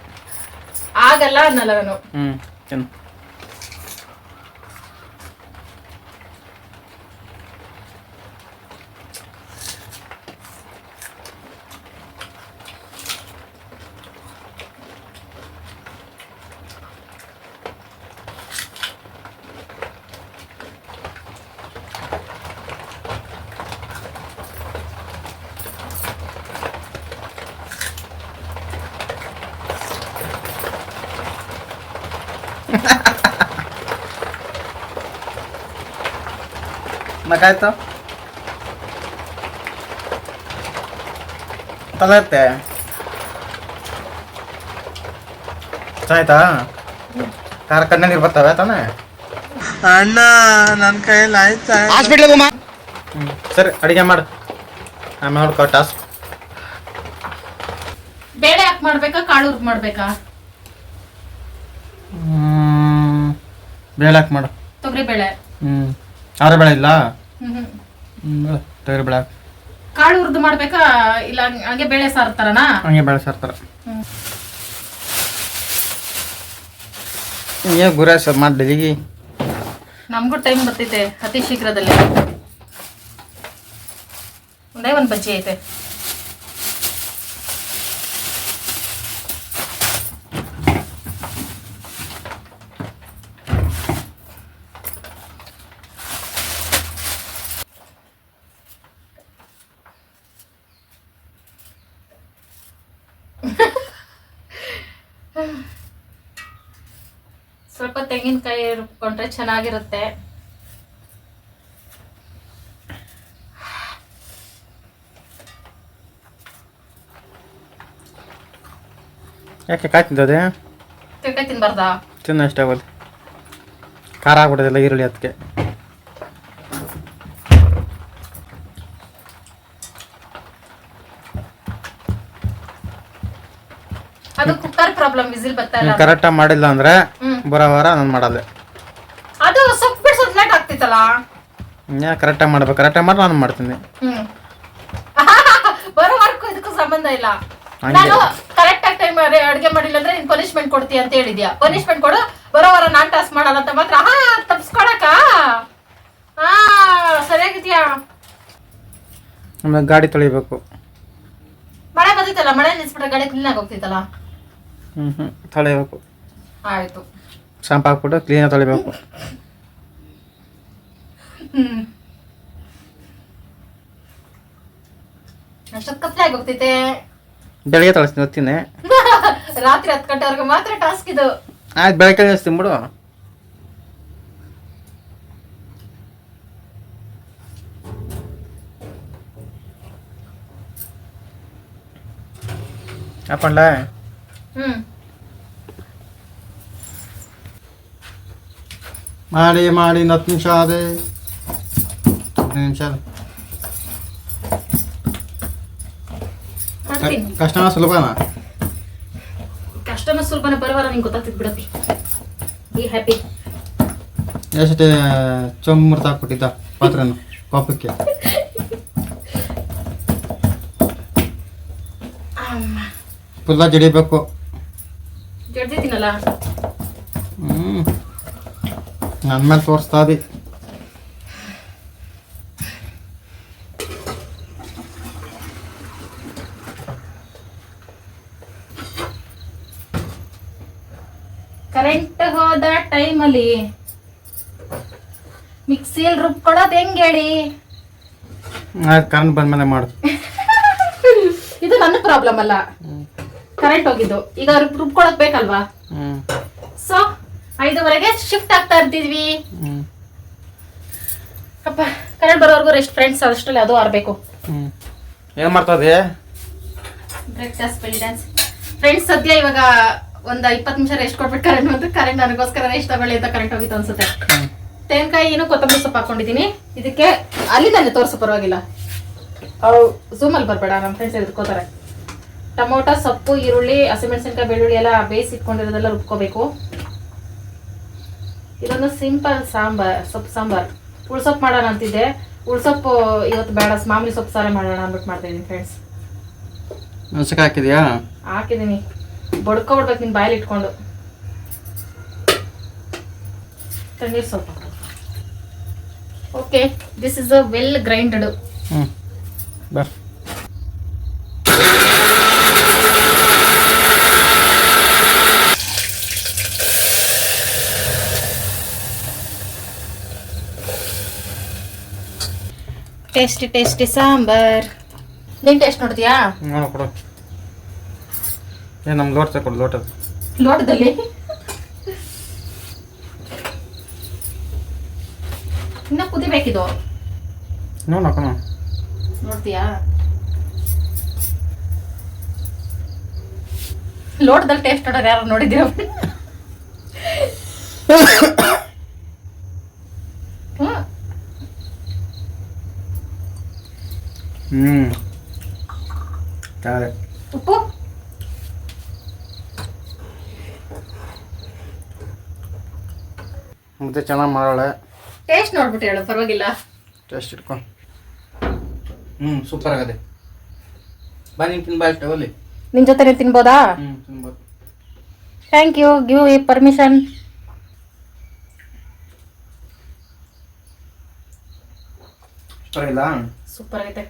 ಆಗಲ್ಲ ಅನ್ನಲ್ಲ ನಾನು. ಹ್ಞೂ ತಿನ್ನು. ನಗಾಯ್ತು? ತಲೆತ್ತೆ ಆಯ್ತಾ? ಕಾರ ಕಣ್ಣ ನೀರು ಬರ್ತಾವೆ ತಾನೆ? ಅಣ್ಣ ನನ್ನ ಕೈಯಲ್ಲಿ ಆಯ್ತಾ ಹಾಸ್ಪಿಟ್ಲ್ ಹೋಗಮ್ಮ ಹ್ಞೂ ಸರಿ ಅಡುಗೆ ಮಾಡು. ಆಮೇಲೆ ನೋಡ್ಕೊ ಟಾಸ್ಕ್ ಬೇಳೆ ಹಾಕಿ ಮಾಡ್ಬೇಕಾ ಕಾಳು ಹುರ್ಕ್ ಮಾಡ್ಬೇಕಾ? ಬೇಳೆ ಹಾಕಿ ಮಾಡು. ತೊಗರಿ ಬೇಳೆ ಹ್ಞೂ ಆರು ಬೇಳೆ ಇಲ್ಲ? ತೊಗರಿ ಬೇಳೆ ಹಾಕು. ಕಾಳು ಹುರ್ದು ಮಾಡ್ಬೇಕಾ? ಇಲ್ಲ ಹಾಗೆ ಬೇಳೆ ಸಾರು ತರನಾ ಹಂಗೆ ಬೇಳೆ ಸಾರ್ತಾರ. ಏ ಗುರ ಸರ್ ಮಾಡಿ ಡೆಲಿಗೆ ನಮಗೂ ಟೈಮ್ ಬರ್ತೈತೆ ಅತಿ ಶೀಘ್ರದಲ್ಲಿ. ಒಂದೇ ಒಂದು ಬಜ್ಜಿ ಐತೆ. ಸ್ವಲ್ಪ ತೆಂಗಿನಕಾಯಿ ರುಬ್ಕೊಂಡ್ರೆ ಚೆನ್ನಾಗಿರುತ್ತೆ. ಯಾಕೆ ಕಾಯ್ತಿದ್ದದೆ ತೆಂಗಿನಕಾಯಿ ತಿನ್ಬಾರ್ದಾ? ತಿನ್ನ ಆಗೋದು ಖಾರ ಆಗ್ಬಿಡೋದಿಲ್ಲ ಈರುಳ್ಳಿ ಅದಕ್ಕೆ ಅದು ಕುಕ್ಕರ್ ಪ್ರಾಬ್ಲಮ್ ವಿಸಿಲ್ ಬರ್ತಾ ಇಲ್ಲ. ಕರೆಕ್ಟಾಗಿ ಮಾಡಿಲ್ಲ ಅಂದ್ರೆ. ಬರೋ ವಾರ ನಾನು ಮಾಡಲ್ಲ. ಅದು ಸೊಪ್ಪು ಸ್ವಲ್ಪ ಲೇಟ್ ಆಗ್ತಿತ್ತಲ್ಲ? ಯಾ ಕರೆಕ್ಟಾಗಿ ಮಾಡ್ಬೇಕು. ಕರೆಕ್ಟಾಗಿ ಮಾಡಿ ನಾನು ಮಾಡ್ತೀನಿ. ಹ್ಮ್. (laughs) ಬರೋ ವಾರಕ್ಕೂ ಇದಕ್ಕೂ ಸಂಬಂಧ ಇಲ್ಲ. ಹಂಗೆ. ನಾನು ಕರೆಕ್ಟ್ ಆಗಿ ಟೈಮ್ ಅಡ್ಗೆ ಮಾಡಿಲ್ಲ ಅಂದ್ರೆ ನೀನ್ ಪನಿಷ್ಮೆಂಟ್ ಕೊಡ್ತೀಯ ಅಂತ ಹೇಳಿದ್ಯಾ? ಪನಿಷ್ಮೆಂಟ್ ಕೊಡು. ಬರೋ ವಾರ ನಾನ್ ಟಾಸ್ ಮಾಡಲ್ಲ ಅಂತ ಮಾತ್ರ. ಹಾ ತಪ್ಸ್ಕೊಳಕ ಹಾ ಸರಿಯಾಗಿದ್ಯಾ? ಆಮೇಲೆ ಗಾಡಿ ತೊಳಿಬೇಕು. ಮಳೆ ಬಂದಿತ್ತಲ್ಲ? ಮಳೆ ನಿಲ್ಸ್ಬಿಟ್ರೆ ಗಾಡಿ ಕ್ಲೀನ್ ಆಗಿ ಹೋಗ್ತಿತ್ತಲ್ಲ? ಹ್ಞೂ ಹ್ಞೂ ತೊಳಿಬೇಕು. ಆಯ್ತು. ಶಾಂಪು ಹಾಕ್ಬಿಟ್ಟು ಕ್ಲೀನಾಗಿ ತೊಳಿಬೇಕು. ಹೋಗ್ತೈತೆ ಬೆಳಗ್ಗೆ ತೊಳಿಸ್ತೀನಿ ಹೊತ್ತೀನಿ ರಾತ್ರಿ ಹತ್ತು ಗಂಟೆವರೆಗೂ ಮಾತ್ರ ಟಾಸ್ಕ್ ಇದು. ಆಯ್ತು ಬೆಳಗ್ಗೆ ತೊಳಿಸ್ತೀನಿ ಬಿಡು ಹಾಕೊಂಡ್ಲ? ಹ್ಮ್. ಮಾಡಿ ಮಾಡಿ ಇನ್ನು ಹತ್ತು ನಿಮಿಷ ಅದೇ ಹತ್ತು ನಿಮಿಷ ಮಾಡ್ತೀನಿ ಕಷ್ಟನ ಸುಲಭನಾ ಕಷ್ಟನ ಸ್ವಲ್ಪನೇ ಬರುವಾರ ನಿಂಗೆ ಗೊತ್ತಾಗ್ತಿದ್ ಬಿಡಪ್ಪಿ ಬಿ ಹ್ಯಾಪಿ ಎಷ್ಟು ಚೊಮ್ಮರ್ತ ಹಾಕ್ಬಿಟ್ಟಿದ್ದ ಪಾತ್ರೆನ ಕೋಪಕ್ಕೆ ಫುಲ್ಲ ಜಡಿಬೇಕು ಜಡ್ದಿದ್ದೀನಲ್ಲ ಹ್ಞೂ ನನ್ನ ಮೇಲೆ ತೋರಿಸ್ತಾ ಇದ್ದಿ. ಕರೆಂಟ್ ಹೋದ ಟೈಮಲ್ಲಿ ಮಿಕ್ಸಿಯಲ್ಲಿ ರುಬ್ಕೊಳ್ಳೋದು ಹೆಂಗ್ ಹೇಳಿ? ಕರೆಂಟ್ ಬಂದ್ಮೇಲೆ ಮಾಡು. (laughs) ಇದು ನನ್ನ ಪ್ರಾಬ್ಲಮ್ ಅಲ್ಲ. ಕರೆಂಟ್ ಹೋಗಿದ್ದು. ಈಗ ರುಬ್ ರುಬ್ಕೊಳಕ್ ಬೇಕಲ್ವಾ? ಸೊ ಐದುವರೆಗೆ ಶಿಫ್ಟ್ ಆಗ್ತಾ ಇರ್ತಿದ್ವಿ. ಅಪ್ಪ ಕರೆಂಟ್ ಬರೋವರೆಗೂ ರೆಸ್ಟ್ ಫ್ರೆಂಡ್ಸ್ ಅಷ್ಟರಲ್ಲಿ ಅದು ಆರ್ಬೇಕು. ಏನು ಮಾಡ್ತದೆ ಬ್ರೇಕ್ಫಾಸ್ಟ್ ಬೆಳಿ ಡ್ಯಾನ್ಸ್ ಫ್ರೆಂಡ್ಸ್ ಸದ್ಯ ಇವಾಗ ಒಂದ್ ಇಪ್ಪತ್ತು ನಿಮಿಷ ರೆಸ್ಟ್ ಕೊಟ್ಬಿಟ್ಟು ಕರೆಂಟ್ ಬಂದು ಕರೆಂಟ್ ನನಗೋಸ್ಕರ ರೆಸ್ಟ್ ತಗೊಳ್ಳಿ ಅಂತ ಕರೆಂಟ್ ಹೋಗಿತ್ತು ಅನ್ಸುತ್ತೆ. ತೆಂಗಿನಕಾಯಿ ಏನು ಕೊತ್ತಂಬರಿ ಸೊಪ್ಪು ಹಾಕೊಂಡಿದ್ದೀನಿ. ಇದಕ್ಕೆ ಅಲ್ಲಿ ನನಗೆ ತೋರಿಸೋ ಪರವಾಗಿಲ್ಲ. ಅವ್ರು ಝೂಮಲ್ಲಿ ಬರಬೇಡ ನಮ್ಮ ಫ್ರೆಂಡ್ಸ್ ಎದ್ಕೋತಾರೆ ಟೊಮೊಟೊ ಸೊಪ್ಪು ಈರುಳ್ಳಿ ಹಸಿಮೆಣಸಿನ್ಕಾಯಿ ಬೆಳ್ಳುಳ್ಳಿ ಎಲ್ಲ ಬೇಯಿಸಿ ಇಟ್ಕೊಂಡಿರೋದೆಲ್ಲ ರುಬ್ಕೋಬೇಕು. ಇದೊಂದು ಸಿಂಪಲ್ ಸಾಂಬಾರ್ ಸೊಪ್ಪು ಸಾಂಬಾರ್. ಉಳ್ಸೊಪ್ಪು ಮಾಡೋಣ ಅಂತಿದ್ದೆ. ಉಳ್ಸೊಪ್ಪು ಇವತ್ತು ಬೇಡ ಮಾಮೂಲಿ ಸೊಪ್ಪು ಸಾರೇ ಮಾಡೋಣ ಅಂದ್ಬಿಟ್ಟು ಮಾಡ್ತೀನಿ ಫ್ರೆಂಡ್ಸ್ ಮೆಣಸಿನ್ಕಾಯಿ ಹಾಕಿದ್ಯಾ? ಹಾಕಿದ್ದೀನಿ. ಬಡ್ಕೊಬಿಡ್ಬೇಕು ನಿಮ್ಮ ಬಾಯಲ್ಲಿ ಇಟ್ಕೊಂಡು. ತಣ್ಣೀರು ಸೊಪ್ಪು. Okay this is a well grinded ಹ್ಞೂ ಬಾ. Tasty tasty sambar. ನೀನ್ ಟೇಸ್ಟ್ ನೋಡ್ತೀಯಾ? ನೋಡು ಕೊಡು. ಏ ನಮ್ಮ ಲೋಟ ಕೊಡು ಲೋಟ ಲೋಟದಲ್ಲಿ? ಇನ್ನ ಕುದಿಬೇಕಿದು. ನೋಡ ಕಣ. ನೋಡ್ತೀಯಾ? ಲೋಟದಲ್ಲಿ ಟೇಸ್ಟ್ ನೋಡೋರು ಯಾರು ನೋಡಿದ್ದೀರ (coughs) ಹ್ಮ್ ತಾರೆ ಉಪ್ಪು? ಮತ್ತೆ ಚೆನ್ನಾಗಿ ಮಾಡೋಳೆ. ಟೇಸ್ಟ್ ನೋಡ್ಬಿಟ್ಟು ಹೇಳು ಪರವಾಗಿಲ್ಲ. ಟೇಸ್ಟ್ ಇಟ್ಕೊ. ಹ್ಮ್ ಸೂಪರ್ ಆಗದೆ. ಬಾ ನೀನು ತಿನ್ಬಾ ಅಷ್ಟೇ ಒಲ್ಲಿ ನಿನ್ ಜೊತೆ ತಿನ್ಬೋದಾ? ಹ್ಞೂ ತಿನ್ಬೋದು. ಥ್ಯಾಂಕ್ ಯು ಗಿವ್ ಈ ಪರ್ಮಿಷನ್ ಪರವಾಗಿಲ್ಲ ಸೂಪರ್ ಆಗೈತೆ.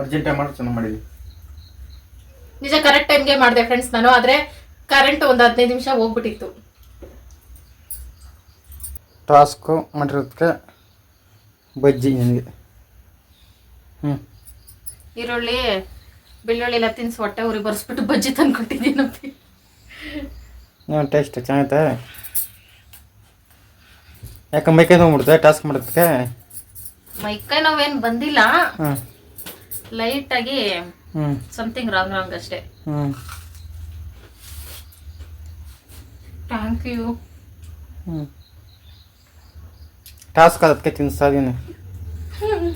ಅರ್ಜೆಂಟಾಗಿ ಮಾಡಿ ಚೆನ್ನಾಗಿ ಮಾಡಿದ್ವಿ ನಿಜ ಕರೆಕ್ಟ್ ಟೈಮ್ಗೆ ಮಾಡಿದೆ ಫ್ರೆಂಡ್ಸ್ ನಾನು ಆದರೆ ಕರೆಂಟ್ ಒಂದು ಹದಿನೈದು ನಿಮಿಷ ಹೋಗ್ಬಿಟ್ಟಿತ್ತು. ಟಾಸ್ಕು ಮಾಡಿರೋದಕ್ಕೆ ಬಜ್ಜಿ ನನಗೆ. ಹ್ಞೂ ಈರುಳ್ಳಿ ಬೆಳ್ಳುಳ್ಳಿ ಎಲ್ಲ ತಿನ್ಸಿ ಹೊಟ್ಟೆ ಉರಿ ಬರ್ಸ್ಬಿಟ್ಟು ಬಜ್ಜಿ ತಂದ್ಕೊಟ್ಟಿದ್ದೀನಪ್ಪಿ ನೀವು ಟೇಸ್ಟ್ ಚೆನ್ನಾಗೈತೆ. ಯಾಕೆ ಮೈಕೈ ನೋಡ್ಬಿಡ್ತೆ ಟಾಸ್ಕ್ ಮಾಡೋದಕ್ಕೆ ಮೈಕೈ ನೋವೇನು ಬಂದಿಲ್ಲ. ಹ್ಞೂ ಲೈಟ್ ಆಗಿ ಹ್ಞೂ ಸಮಥಿಂಗ್ ರಾಂಗ್ ರಾಂಗ್ ಅಷ್ಟೇ. ಹ್ಮ್. ಥ್ಯಾಂಕ್ ಯು ಹ್ಞೂ ಟಾಸ್ಕ್ ಅದಕ್ಕೆ ತಿನ್ನಿಸ್ತಾ ಇದೀನಿ.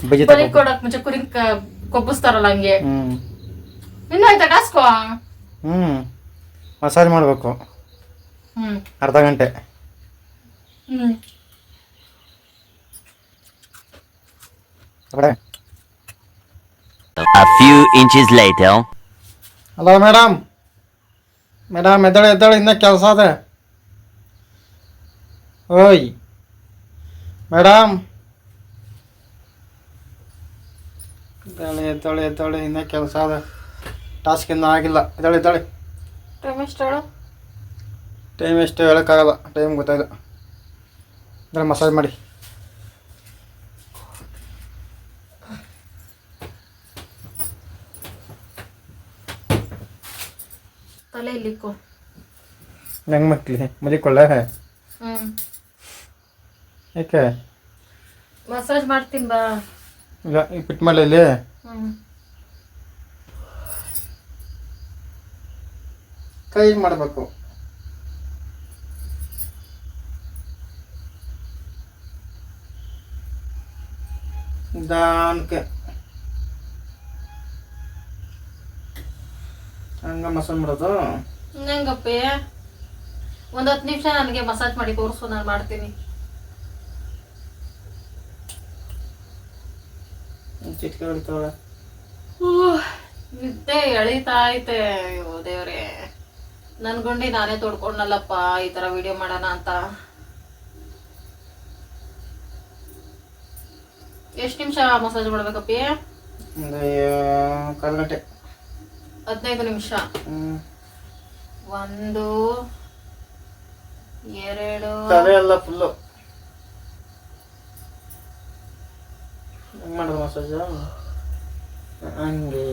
ಬಜ್ಜಿ ಬರೀ ಕೊಡಕ್ ಮುಂಚೆ ಕುರಿ ಕೊಬ್ಬಿಸ್ತಾರಲ್ಲ ಹಂಗೆ. ಹ್ಞೂ ಇನ್ನು ಆಯ್ತಾ ಟಾಸ್ಕೋ ಹ್ಞೂ ಮಸಾಜ್ ಮಾಡಬೇಕು. ಹ್ಮ್. ಅರ್ಧ ಗಂಟೆ. ಹ್ಮ್. ಕಡೆ. A few inches later. Hello madam madam ಎದ್ದಳು ಎದ್ದಳು ಇನ್ನೂ ಕೆಲಸ ಅದ ಓಯ್. ಮೇಡಮ್ ಎದ್ದಾಳೆ ಎದ್ದಾಳೆ ಎದ್ದಾಳೆ ಇನ್ನೂ ಕೆಲಸ ಅದ ಟಾಸ್ಕ್ ಇನ್ನೂ ಆಗಿಲ್ಲ. ಎದ್ದಾಳೆ ಎದ್ದಾಳೆ. ಟೈಮ್ ಎಷ್ಟು ಹೇಳು? ಟೈಮ್ ಎಷ್ಟು ಹೇಳೋಕ್ಕಾಗಲ್ಲ. ಟೈಮ್ ಗೊತ್ತಾಯಿಲ್ಲ ಮಸಾಜ್ ಮಾಡಿ. ತಲೆ ಇಲ್ಲಿಕ್ಕು. ಹೆಂಗೆ ಮಕ್ಳಿ ಮಲಿಕೊಳ್ಳೆ ಹ್ಮ್. ಯಾಕೆ? ಮಸಾಜ್ ಮಾಡ್ತೀನಿ ಬಾ. ಇಲ್ಲ ಈಗ ಪಿಟ್ ಮಾಡಲಿ ಇಲ್ಲಿ ಹ್ಮ್. ಕೈ ಮಾಡಬೇಕು? ನಿಧಾನಕ್ಕೆ ಹಂಗ ಮಸಾಜ್ ಮಾಡೋದು? ಹೆಂಗಪ್ಪಿ ಒಂದ್ ಹತ್ತು ನಿಮಿಷ ನನಗೆ ಮಸಾಜ್ ಮಾಡಿ ತೋರಿಸು ನಾನು ಮಾಡ್ತೀನಿ. ಚಿಟ್ಕೆ ಹೊಡಿತಾವಳೆ ನಿದ್ದೆ ಎಳಿತಾ ಐತೆ. ಅಯ್ಯೋ ದೇವ್ರೆ. ನನ್ ಗುಂಡಿ ನಾನೇ ತೋಡ್ಕೊಂಡಲ್ಲಪ್ಪ ಈ ತರ ವಿಡಿಯೋ ಮಾಡೋಣ ಅಂತ. ಎಷ್ಟು ನಿಮಿಷ ಮಸಾಜ್ ಮಾಡ್ಬೇಕಪ್ಪಿ? ಕಾಲು ಗಂಟೆ. ಹದಿನೈದು ನಿಮಿಷ. ಒಂದು ಎರಡು ತಲೆ ಎಲ್ಲ ಫುಲ್ಲು ಹೆಂಗ್ ಮಾಡೋದು ಮಸಾಜ್ ಹಂಗೆ.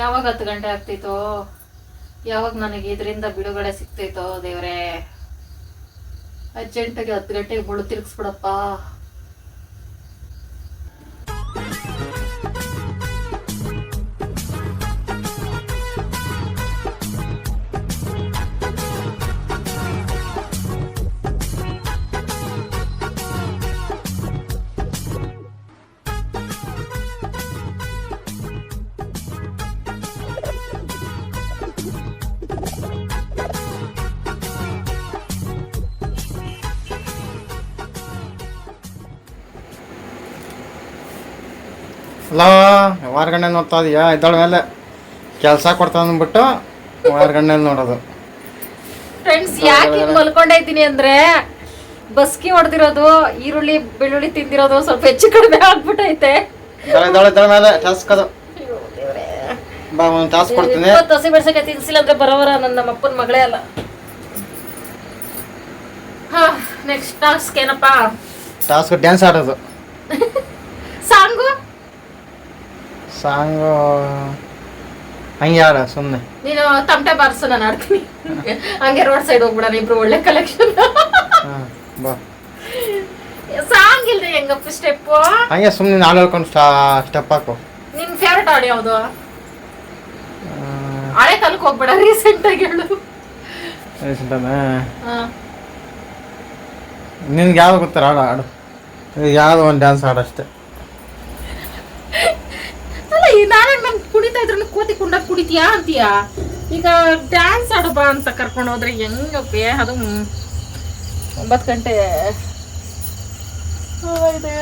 ಯಾವಾಗ ಹತ್ತು ಗಂಟೆ ಆಗ್ತಿತ್ತು? ಯಾವಾಗ ನನಗೆ ಇದರಿಂದ ಬಿಡುಗಡೆ ಸಿಗ್ತೈತೋ ದೇವ್ರೆ? ಅರ್ಜೆಂಟಾಗಿ ಹತ್ತು ಗಂಟೆಗೆ ಬುಳು ತಿರ್ಗಿಸ್ಬಿಡಪ್ಪ. ಅಲ್ಲ ವಾರಗಣ್ಣೆ ನೋಡ್ತಾ ಇದೀಯಾ? ಇದ್ದಾಳ ಮೇಲೆ ಕೆಲಸ ಕೊಡ್ತಾ ಅಂದ್ಬಿಟ್ಟು ವಾರಗಣ್ಣೆಲ್ಲಿ ನೋಡೋದು. ಫ್ರೆಂಡ್ಸ್ ಯಾಕೆ ಹಿಂಗ್ ಮಲ್ಕೊಂಡೇ ಇದ್ದೀನಿ ಅಂದ್ರೆ ಬಸ್ಕಿ ಹೊಡೆದಿರೋದು ಈರುಳ್ಳಿ ಬೆಳ್ಳುಳ್ಳಿ ತಿಂದಿರೋದು ಸ್ವಲ್ಪ ಹೆಚ್ಚು ಕಡಿಮೆ ಆಗ್ಬಿಟ್ಟೈತೆ ಬಾ ಒಂದು ಟಾಸ್ ಕೊಡ್ತೀನಿ. ಇಪ್ಪತ್ತು ಹಸಿ ಬೆಳ್ಸಕ್ಕೆ ತಿನ್ಸಿಲ್ಲ ಅಂದ್ರೆ ಬರೋವರ ನನ್ನ ಅಪ್ಪನ ಮಗಳೇ ಅಲ್ಲ. ಹಾ ನೆಕ್ಸ್ಟ್ ಟಾಸ್ಕ್ ಏನಪ್ಪಾ? ಟಾಸ್ಕ್ ಡ್ಯಾನ್ಸ್ ಆಡೋದು. (laughs) ಸಾಂಗು? ಸಾಂಗು ಹಂಗೆ ಆಡ ಸುಮ್ಮನೆ ನೀನು ತಮಟೆ ಬಾರ್ಸು ನಾನು ಆಡ್ತೀನಿ ಹಂಗೆ ರೋಡ್ ಸೈಡ್ ಹೋಗ್ಬಿಡೋಣ ಇಬ್ರು ಒಳ್ಳೆ ಕಲೆಕ್ಷನ್ ಹಾಂ ಬಾ. ಸಾಂಗ್ ಇಲ್ರಿ ಹೆಂಗಪ್ಪ ಸ್ಟೆಪ್ಪು ಹಂಗೆ ಸುಮ್ಮನೆ ನಾನು ಹೇಳ್ಕೊಂಡು ಸ್ಟಾ ಸ್ಟೆಪ್ ಹಾಕು. ನಿನ್ ಫೇವ್ರೆಟ್ ಹಾಡು ಯಾವುದು? ಹಳೆ ಕಾಲಕ್ಕೆ ಹೋಗ್ಬೇಡ ರೀಸೆಂಟ್ ಆಗಿ ಹೇಳು. ರೀಸೆಂಟ್. ನಿನ್ಗೆ ಯಾವ್ದು ಗೊತ್ತಾರ ಆಡು ಆಡು ಯಾವುದೋ ಒಂದು ಡ್ಯಾನ್ಸ್ ಆಡಷ್ಟೇ ಅಲ್ಲ ಕುಣಿತಾ ಇದ್ರು ಕೋತಿ ಕುಂಡ ಕುಣಿತೀಯಾ ಅಂತೀಯಾ? ಈಗ ಡ್ಯಾನ್ಸ್ ಆಡಬ ಅಂತ ಕರ್ಕೊಂಡು ಹೋದ್ರೆ ಹೆಂಗಪ್ಪೆ ಅದು ಒಂಬತ್ತು ಗಂಟೆ. ದೇವ್ರೇ.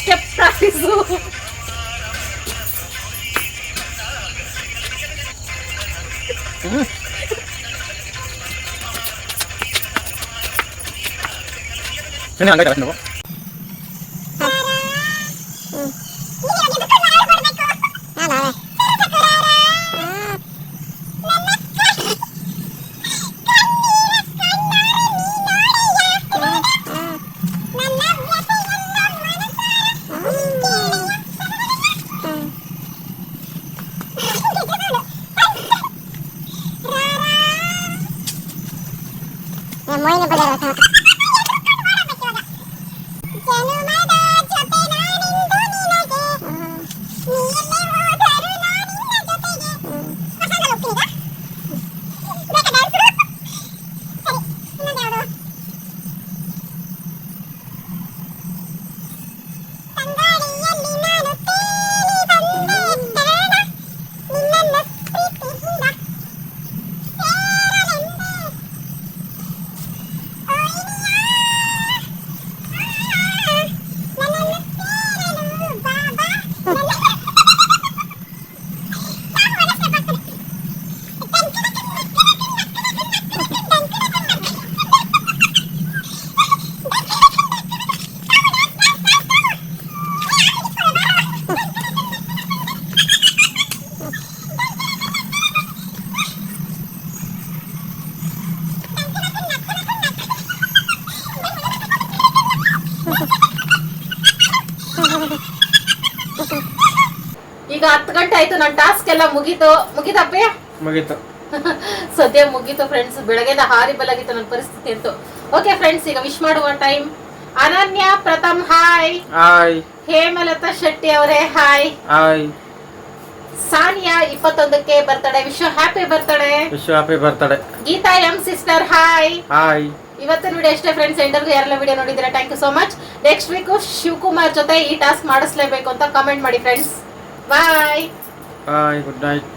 Step practice. ನೀನು ಹಂಗೆ ಕರೆಕ್ಟ್ ಟಾಸ್ಕ್ ಎಲ್ಲ ಮುಗೀತು ಮುಗಿದಪ್ಪೆ ಮುಗೀತು. (laughs) ಸದ್ಯ ಮುಗೀತು ಫ್ರೆಂಡ್ಸ್ ಬೆಳಗ್ಗೆ ಹಾರಿ ಬಲಾಗಿತ್ತು ನನ್ನ ಪರಿಸ್ಥಿತಿ ಅಂತೂ. ಓಕೆ ಫ್ರೆಂಡ್ಸ್ ಈಗ ವಿಶ್ ಮಾಡುವ time Ananya Pratham hi. Hi. Hemalatha Shetty ಅವರೇ hi. Hi. Sania ಇಪ್ಪತ್ತೊಂದಕ್ಕೆ birthday. Vishwa happy birthday Vishwa happy birthday Geetha M sister hi. Hi. ಇವತ್ತಿನ ವಿಡಿಯೋ ಎಷ್ಟೇ ಫ್ರೆಂಡ್ಸ್ ಎಂಟರ್ಗೂ ಯಾರೆಲ್ಲ ವಿಡಿಯೋ ನೋಡಿದ್ರೆ thank you so much next week Shivakumar ಜೊತೆ ಈ task ಮಾಡಿಸ್ಲೇಬೇಕು ಅಂತ ಕಮೆಂಟ್ ಮಾಡಿ friends bye bye good night